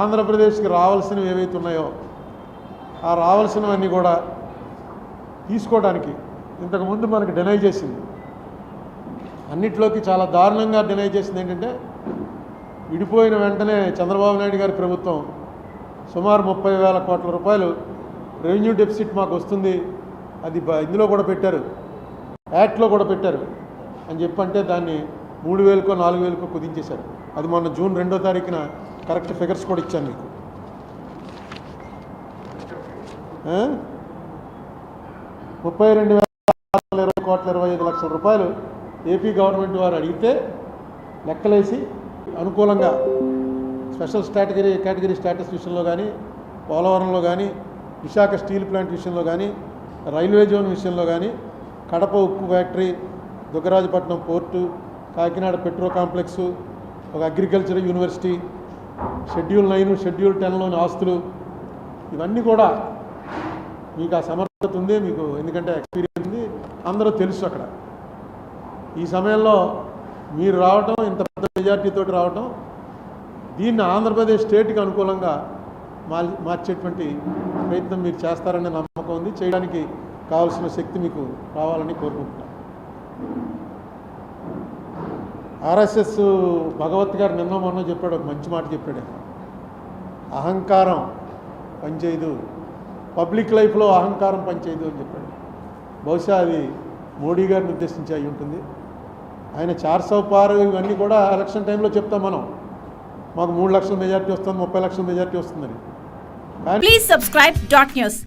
ఆంధ్రప్రదేశ్కి రావాల్సినవి ఏవైతే ఉన్నాయో ఆ రావాల్సినవన్నీ కూడా తీసుకోవడానికి ఇంతకుముందు మనకు డినై చేసింది. అన్నిట్లోకి చాలా దారుణంగా డినై చేసింది ఏంటంటే విడిపోయిన వెంటనే చంద్రబాబు నాయుడు గారి ప్రభుత్వం సుమారు ముప్పై వేల కోట్ల రూపాయలు రెవెన్యూ డెఫిసిట్ మాకు వస్తుంది అది ఇందులో కూడా పెట్టారు యాక్ట్లో కూడా పెట్టారు అని చెప్పంటే దాన్ని మూడు వేలకో నాలుగు వేలకో కుదించేశారు. అది మొన్న జూన్ రెండో తారీఖున కరెక్ట్ ఫిగర్స్ కూడా ఇచ్చాను మీకు. ముప్పై రెండు వేల ఇరవై కోట్ల ఇరవై ఐదు లక్షల రూపాయలు ఏపీ గవర్నమెంట్ వారు అడిగితే లెక్కలేసి అనుకూలంగా స్పెషల్ స్టాటగిరీ కేటగిరీ స్టేటస్ విషయంలో కానీ పోలవరంలో కానీ విశాఖ స్టీల్ ప్లాంట్ విషయంలో కానీ రైల్వే జోన్ విషయంలో కానీ కడప ఉక్కు factory Dugarajapatnam port Kakinada petro complex ఒక agriculture university schedule nine schedule టెన్లోని ఆస్తులు ఇవన్నీ కూడా మీకు ఆ సమర్థత ఉంది మీకు ఎందుకంటే ఎక్స్పీరియన్స్ ఉంది అందరూ తెలుసు అక్కడ. ఈ సమయంలో మీరు రావటం ఇంత పెద్ద మెజార్టీతో రావటం దీన్ని ఆంధ్రప్రదేశ్ స్టేట్కి అనుకూలంగా మార్చేటువంటి ప్రయత్నం మీరు చేస్తారనే నమ్మకం ఉంది. చేయడానికి కావాల్సిన శక్తి మీకు రావాలని కోరుకుంటున్నాను. ఆర్ఎస్ఎస్ భగవత్ గారు నిన్న మొన్న చెప్పాడు ఒక మంచి మాట చెప్పాడు. అహంకారం పనిచేయదు. పబ్లిక్ లైఫ్లో అహంకారం పనిచేయదు అని చెప్పాడు. బహుశా అది మోడీ గారిని ఉద్దేశించి అయి ఉంటుంది. ఆయన చార్ పార్ ఇవన్నీ కూడా ఎలక్షన్ టైంలో చెప్తాం మనం. మాకు మూడు లక్షల మెజార్టీ వస్తుంది ముప్పై లక్షల మెజార్టీ వస్తుందని ప్లీజ్ సబ్స్క్రైబ్ డాట్ న్యూస్